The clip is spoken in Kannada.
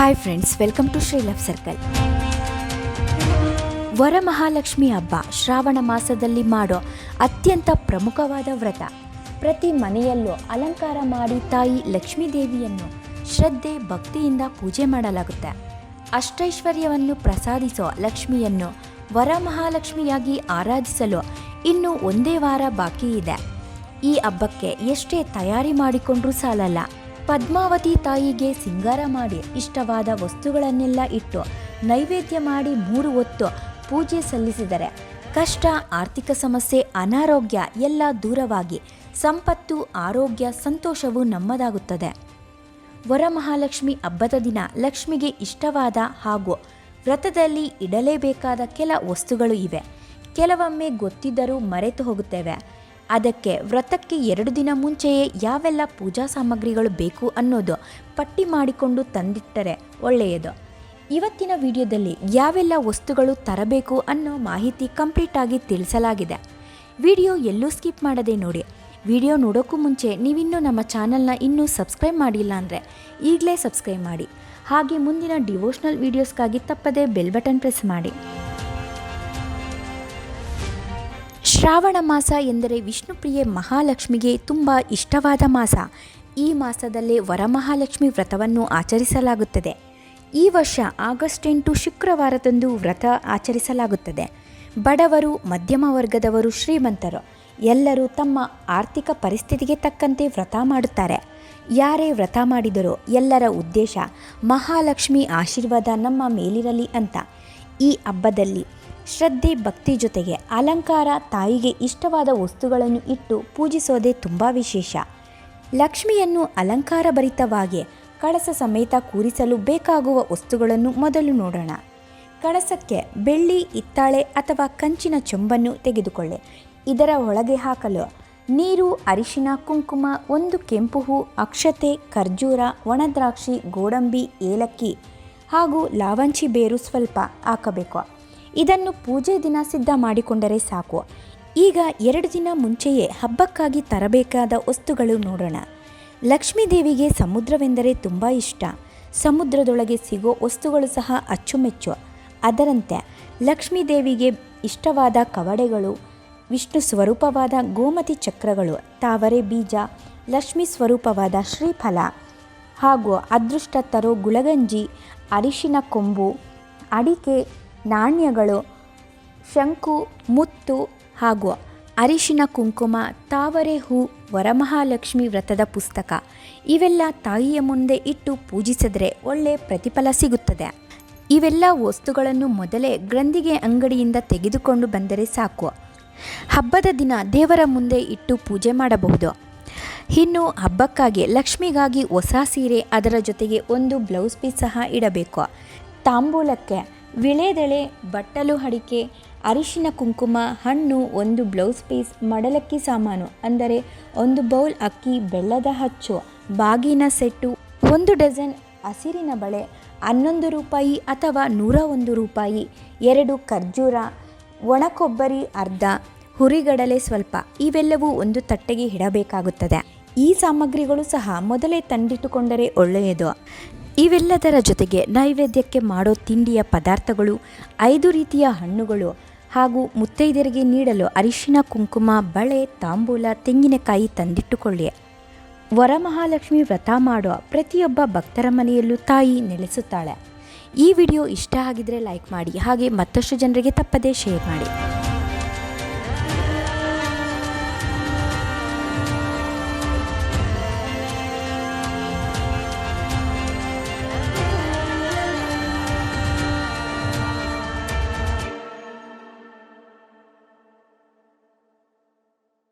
Hi friends welcome to Shri love circle Varamahalakshmi ಹಬ್ಬ ಶ್ರಾವಣ ಮಾಸದಲ್ಲಿ ಮಾಡೋ ಅತ್ಯಂತ ಪ್ರಮುಖವಾದ ವ್ರತ. ಪ್ರತಿ ಮನೆಯಲ್ಲೂ ಅಲಂಕಾರ ಮಾಡಿ ತಾಯಿ ಲಕ್ಷ್ಮೀ ದೇವಿಯನ್ನು ಶ್ರದ್ಧೆ, ಭಕ್ತಿಯಿಂದ ಪೂಜೆ ಮಾಡಲಾಗುತ್ತೆ. ಅಷ್ಟೈಶ್ವರ್ಯವನ್ನು ಪ್ರಸಾದಿಸೋ ಲಕ್ಷ್ಮಿಯನ್ನು ವರಮಹಾಲಕ್ಷ್ಮಿಯಾಗಿ ಆರಾಧಿಸಲು ಇನ್ನೂ ಒಂದೇ ವಾರ ಬಾಕಿ ಇದೆ. ಈ ಹಬ್ಬಕ್ಕೆ ಎಷ್ಟೇ ತಯಾರಿ ಮಾಡಿಕೊಂಡ್ರೂ ಸಾಲಲ್ಲ. ಪದ್ಮಾವತಿ ತಾಯಿಗೆ ಸಿಂಗಾರ ಮಾಡಿ ಇಷ್ಟವಾದ ವಸ್ತುಗಳನ್ನೆಲ್ಲ ಇಟ್ಟು ನೈವೇದ್ಯ ಮಾಡಿ ಮೂರು ಹೊತ್ತು ಪೂಜೆ ಸಲ್ಲಿಸಿದರೆ ಕಷ್ಟ, ಆರ್ಥಿಕ ಸಮಸ್ಯೆ, ಅನಾರೋಗ್ಯ ಎಲ್ಲ ದೂರವಾಗಿ ಸಂಪತ್ತು, ಆರೋಗ್ಯ, ಸಂತೋಷವು ನಮ್ಮದಾಗುತ್ತದೆ. ವರಮಹಾಲಕ್ಷ್ಮಿ ಹಬ್ಬದ ದಿನ ಲಕ್ಷ್ಮಿಗೆ ಇಷ್ಟವಾದ ಹಾಗೂ ವ್ರತದಲ್ಲಿ ಇಡಲೇಬೇಕಾದ ಕೆಲ ವಸ್ತುಗಳು ಇವೆ. ಕೆಲವೊಮ್ಮೆ ಗೊತ್ತಿದ್ದರೂ ಮರೆತು ಹೋಗುತ್ತೇವೆ. ಅದಕ್ಕೆ ವ್ರತಕ್ಕೆ ಎರಡು ದಿನ ಮುಂಚೆಯೇ ಯಾವೆಲ್ಲ ಪೂಜಾ ಸಾಮಗ್ರಿಗಳು ಬೇಕು ಅನ್ನೋದು ಪಟ್ಟಿ ಮಾಡಿಕೊಂಡು ತಂದಿಟ್ಟರೆ ಒಳ್ಳೆಯದು. ಇವತ್ತಿನ ವಿಡಿಯೋದಲ್ಲಿ ಯಾವೆಲ್ಲ ವಸ್ತುಗಳು ತರಬೇಕು ಅನ್ನೋ ಮಾಹಿತಿ ಕಂಪ್ಲೀಟಾಗಿ ತಿಳಿಸಲಾಗಿದೆ. ವಿಡಿಯೋ ಎಲ್ಲೂ ಸ್ಕಿಪ್ ಮಾಡದೆ ನೋಡಿ. ವಿಡಿಯೋ ನೋಡೋಕ್ಕೂ ಮುಂಚೆ ನೀವಿನ್ನೂ ನಮ್ಮ ಚಾನಲ್ನ ಇನ್ನೂ ಸಬ್ಸ್ಕ್ರೈಬ್ ಮಾಡಿಲ್ಲ ಅಂದರೆ ಈಗಲೇ ಸಬ್ಸ್ಕ್ರೈಬ್ ಮಾಡಿ. ಹಾಗೆ ಮುಂದಿನ ಡಿವೋಷ್ನಲ್ ವೀಡಿಯೋಸ್ಗಾಗಿ ತಪ್ಪದೇ ಬೆಲ್ ಬಟನ್ ಪ್ರೆಸ್ ಮಾಡಿ. ಶ್ರಾವಣ ಮಾಸ ಎಂದರೆ ವಿಷ್ಣುಪ್ರಿಯೆ ಮಹಾಲಕ್ಷ್ಮಿಗೆ ತುಂಬ ಇಷ್ಟವಾದ ಮಾಸ. ಈ ಮಾಸದಲ್ಲೇ ವರಮಹಾಲಕ್ಷ್ಮಿ ವ್ರತವನ್ನು ಆಚರಿಸಲಾಗುತ್ತದೆ. ಈ ವರ್ಷ ಆಗಸ್ಟ್ ಎಂಟು ಶುಕ್ರವಾರದಂದು ವ್ರತ ಆಚರಿಸಲಾಗುತ್ತದೆ. ಬಡವರು, ಮಧ್ಯಮ ವರ್ಗದವರು, ಶ್ರೀಮಂತರು ಎಲ್ಲರೂ ತಮ್ಮ ಆರ್ಥಿಕ ಪರಿಸ್ಥಿತಿಗೆ ತಕ್ಕಂತೆ ವ್ರತ ಮಾಡುತ್ತಾರೆ. ಯಾರೇ ವ್ರತ ಮಾಡಿದರೋ ಎಲ್ಲರ ಉದ್ದೇಶ ಮಹಾಲಕ್ಷ್ಮಿ ಆಶೀರ್ವಾದ ನಮ್ಮ ಮೇಲಿರಲಿ ಅಂತ. ಈ ಹಬ್ಬದಲ್ಲಿ ಶ್ರದ್ಧೆ, ಭಕ್ತಿ ಜೊತೆಗೆ ಅಲಂಕಾರ, ತಾಯಿಗೆ ಇಷ್ಟವಾದ ವಸ್ತುಗಳನ್ನು ಇಟ್ಟು ಪೂಜಿಸೋದೇ ತುಂಬ ವಿಶೇಷ. ಲಕ್ಷ್ಮಿಯನ್ನು ಅಲಂಕಾರಭರಿತವಾಗಿ ಕಳಸ ಸಮೇತ ಕೂರಿಸಲು ಬೇಕಾಗುವ ವಸ್ತುಗಳನ್ನು ಮೊದಲು ನೋಡೋಣ. ಕಳಸಕ್ಕೆ ಬೆಳ್ಳಿ ಇತ್ತಾಳೆ ಅಥವಾ ಕಂಚಿನ ಚೊಂಬನ್ನು ತೆಗೆದುಕೊಳ್ಳಿ. ಇದರ ಒಳಗೆ ಹಾಕಲು ನೀರು, ಅರಿಶಿನ, ಕುಂಕುಮ, ಒಂದು ಕೆಂಪು ಹೂ, ಅಕ್ಷತೆ, ಖರ್ಜೂರ, ಒಣದ್ರಾಕ್ಷಿ, ಗೋಡಂಬಿ, ಏಲಕ್ಕಿ ಹಾಗೂ ಲಾವಂಚಿ ಬೇರು ಸ್ವಲ್ಪ ಹಾಕಬೇಕು. ಇದನ್ನು ಪೂಜೆ ದಿನ ಸಿದ್ಧ ಮಾಡಿಕೊಂಡರೆ ಸಾಕು. ಈಗ ಎರಡು ದಿನ ಮುಂಚೆಯೇ ಹಬ್ಬಕ್ಕಾಗಿ ತರಬೇಕಾದ ವಸ್ತುಗಳು ನೋಡೋಣ. ಲಕ್ಷ್ಮೀದೇವಿಗೆ ಸಮುದ್ರವೆಂದರೆ ತುಂಬ ಇಷ್ಟ. ಸಮುದ್ರದೊಳಗೆ ಸಿಗೋ ವಸ್ತುಗಳು ಸಹ ಅಚ್ಚುಮೆಚ್ಚು. ಅದರಂತೆ ಲಕ್ಷ್ಮೀದೇವಿಗೆ ಇಷ್ಟವಾದ ಕವಡೆಗಳು, ವಿಷ್ಣು ಸ್ವರೂಪವಾದ ಗೋಮತಿ ಚಕ್ರಗಳು, ತಾವರೆ ಬೀಜ, ಲಕ್ಷ್ಮೀ ಸ್ವರೂಪವಾದ ಶ್ರೀಫಲ ಹಾಗೂ ಅದೃಷ್ಟ ತರೋ ಗುಳಗಂಜಿ, ಅರಿಶಿನ ಕೊಂಬು, ಅಡಿಕೆ ನಾಣ್ಯಗಳು, ಶಂಕು, ಮುತ್ತು ಹಾಗೂ ಅರಿಶಿನ ಕುಂಕುಮ, ತಾವರೆ ಹೂ, ವರಮಹಾಲಕ್ಷ್ಮಿ ವ್ರತದ ಪುಸ್ತಕ. ಇವೆಲ್ಲ ತಾಯಿಯ ಮುಂದೆ ಇಟ್ಟು ಪೂಜಿಸಿದರೆ ಒಳ್ಳೆ ಪ್ರತಿಫಲ ಸಿಗುತ್ತದೆ. ಇವೆಲ್ಲ ವಸ್ತುಗಳನ್ನು ಮೊದಲೇ ಗ್ರಂಥಿಗೆ ಅಂಗಡಿಯಿಂದ ತೆಗೆದುಕೊಂಡು ಬಂದರೆ ಸಾಕು. ಹಬ್ಬದ ದಿನ ದೇವರ ಮುಂದೆ ಇಟ್ಟು ಪೂಜೆ ಮಾಡಬಹುದು. ಇನ್ನು ಹಬ್ಬಕ್ಕಾಗಿ ಲಕ್ಷ್ಮಿಗಾಗಿ ಹೊಸ ಸೀರೆ ಅದರ ಜೊತೆಗೆ ಒಂದು ಬ್ಲೌಸ್ ಪೀಸ್ ಸಹ ಇಡಬೇಕು. ತಾಂಬೂಲಕ್ಕೆ ವಿಳೆದೆಳೆ, ಬಟ್ಟಲು ಅಡಿಕೆ, ಅರಿಶಿನ ಕುಂಕುಮ, ಹಣ್ಣು, ಒಂದು ಬ್ಲೌಸ್ ಪೀಸ್ ಮಡಲಕ್ಕಿ ಸಾಮಾನು, ಅಂದರೆ ಒಂದು ಬೌಲ್ ಅಕ್ಕಿ, ಬೆಲ್ಲದ ಹಚ್ಚು, ಬಾಗಿನ ಸೆಟ್ಟು, ಒಂದು ಡಜನ್ ಹಸಿರಿನ ಬಳೆ, ಹನ್ನೊಂದು ರೂಪಾಯಿ ಅಥವಾ ನೂರ ಒಂದು ರೂಪಾಯಿ, ಎರಡು ಖರ್ಜೂರ ಒಣ ಕೊಬ್ಬರಿ ಅರ್ಧ, ಹುರಿಗಡಲೆ ಸ್ವಲ್ಪ, ಇವೆಲ್ಲವೂ ಒಂದು ತಟ್ಟೆಗೆ ಇಡಬೇಕಾಗುತ್ತದೆ. ಈ ಸಾಮಗ್ರಿಗಳು ಸಹ ಮೊದಲೇ ತಂದಿಟ್ಟುಕೊಂಡರೆ ಒಳ್ಳೆಯದು. ಇವೆಲ್ಲದರ ಜೊತೆಗೆ ನೈವೇದ್ಯಕ್ಕೆ ಮಾಡೋ ತಿಂಡಿಯ ಪದಾರ್ಥಗಳು, ಐದು ರೀತಿಯ ಹಣ್ಣುಗಳು ಹಾಗೂ ಮುತ್ತೈದೆಯರಿಗೆ ನೀಡಲು ಅರಿಶಿನ, ಕುಂಕುಮ, ಬಳೆ, ತಾಂಬೂಲ, ತೆಂಗಿನಕಾಯಿ ತಂದಿಟ್ಟುಕೊಳ್ಳಿ. ವರಮಹಾಲಕ್ಷ್ಮಿ ವ್ರತ ಮಾಡುವ ಪ್ರತಿಯೊಬ್ಬ ಭಕ್ತರ ಮನೆಯಲ್ಲೂ ತಾಯಿ ನೆಲೆಸುತ್ತಾಳೆ. ಈ ವಿಡಿಯೋ ಇಷ್ಟ ಆಗಿದ್ರೆ ಲೈಕ್ ಮಾಡಿ, ಹಾಗೆ ಮತ್ತಷ್ಟು ಜನರಿಗೆ ತಪ್ಪದೇ ಶೇರ್ ಮಾಡಿ.